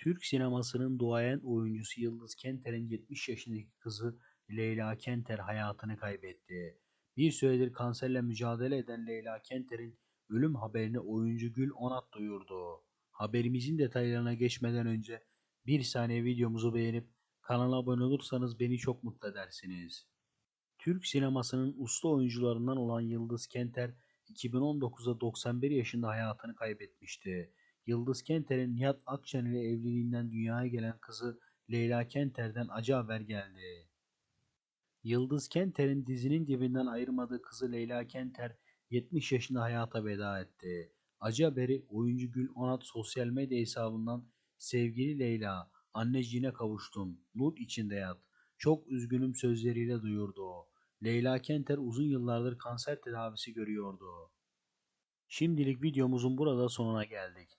Türk sinemasının duayen oyuncusu Yıldız Kenter'in 70 yaşındaki kızı Leyla Kenter hayatını kaybetti. Bir süredir kanserle mücadele eden Leyla Kenter'in ölüm haberini oyuncu Gül Onat duyurdu. Haberimizin detaylarına geçmeden önce bir saniye videomuzu beğenip kanala abone olursanız beni çok mutlu edersiniz. Türk sinemasının usta oyuncularından olan Yıldız Kenter 2019'da 91 yaşında hayatını kaybetmişti. Yıldız Kenter'in Nihat Akçen ile evliliğinden dünyaya gelen kızı Leyla Kenter'den acı haber geldi. Yıldız Kenter'in dizinin dibinden ayırmadığı kızı Leyla Kenter 70 yaşında hayata veda etti. Acı haberi oyuncu Gül Onat sosyal medya hesabından sevgili Leyla anneciğine kavuştum nur içinde yat çok üzgünüm sözleriyle duyurdu. Leyla Kenter uzun yıllardır kanser tedavisi görüyordu. Şimdilik videomuzun burada sonuna geldik.